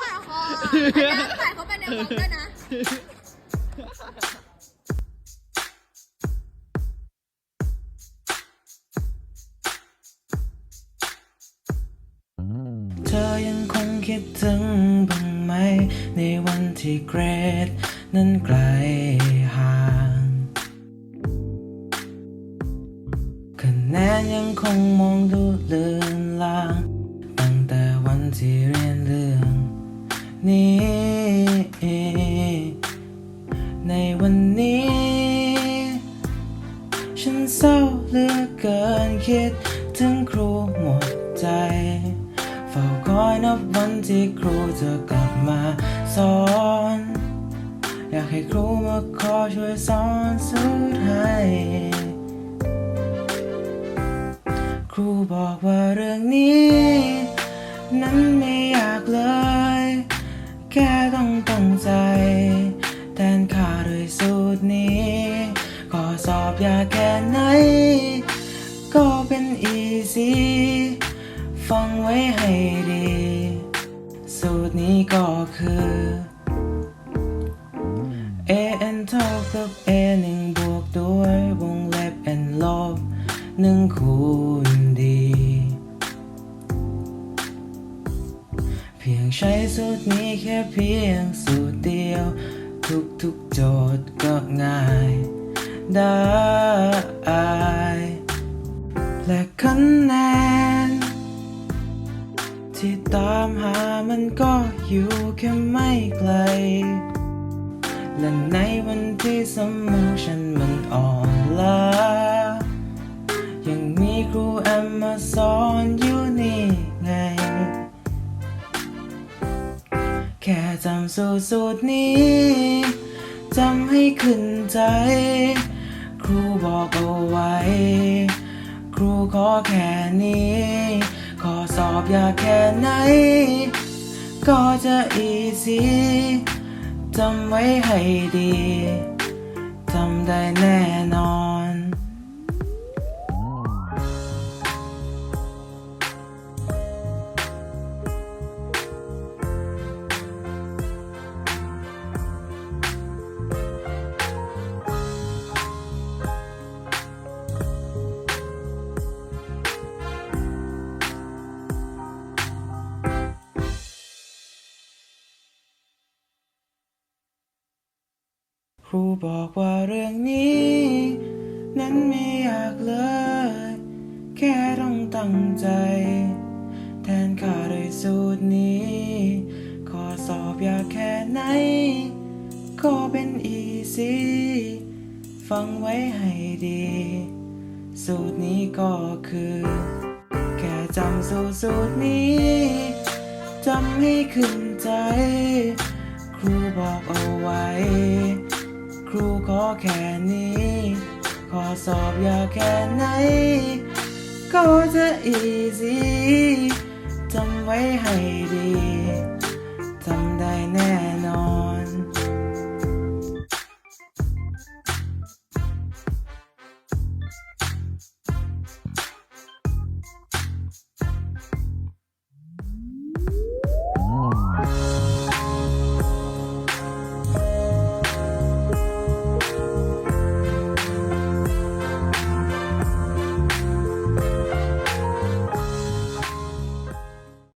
ผ่าคออะน้ำใส่เขาไปในมุกด้วยนะ เธอยังคงคิดถึงบ้างไหม ในวันที่เกรด นั้นไกลห่างคะแนนยังคงมองดูเลือนลางตั้งแต่วันที่เรียนเรื่อ นี้ ในวันนี้ ฉันเศร้าเหลือเกินคิดถึงครูหมดใจเฝ้าคอยนับวันที่ครูจะกลับมาสอน อยากให้ครูมาขอช่วยสอนสุดให้ครูบอกว่าเรื่องนี้ นั้นไม่อยากเลย แค่ต้องตั้งใจ แทนค่าด้วยสูตรนี้ก็สอบยากแค่ไหน ก็เป็นอีซีฟังไว้ให้ดี สูตรนี้ก็คือ a n เท่ากับ a หนึ่งบวกด้วยวงเล็บ n ลบหนึ่งคูณ พียงใช้สูตรนี้แค่เพียงสูตรเดียว ทุกๆโจทย์ก็ง่าย ได้ และคะแนน ที่ตามหามันก็อยู่แค่ไม่ไกล และในวันที่สมองฉันมันอ่อน แค่จำสูตรสูตรนี้จำให้ขึ้นใจ ครูบอกเอาไว้ ครูขอแค่นี้ ขอสอบอยากแค่ไหน ก็จะอีซีจำไว้ให้ดี จำได้แน่น รูบอกว่าเรื่องนี้ นั้นไม่อยากเลย แค่ต้องตั้งใจ แทนค่าด้วยสูตรนี้ ขอสอบอยากแค่ไหน ก็เป็นอีซีฟังไว้ให้ดี สูตรนี้ก็คือ แค่จำสูตรสูตรนี้จำให้ขึ้นใจ ครูบอกเอาไว้ รูขอแค่นี้ ขอสอบอยากแค่ไหน ก็จะอีซีจำไว้ให้ดี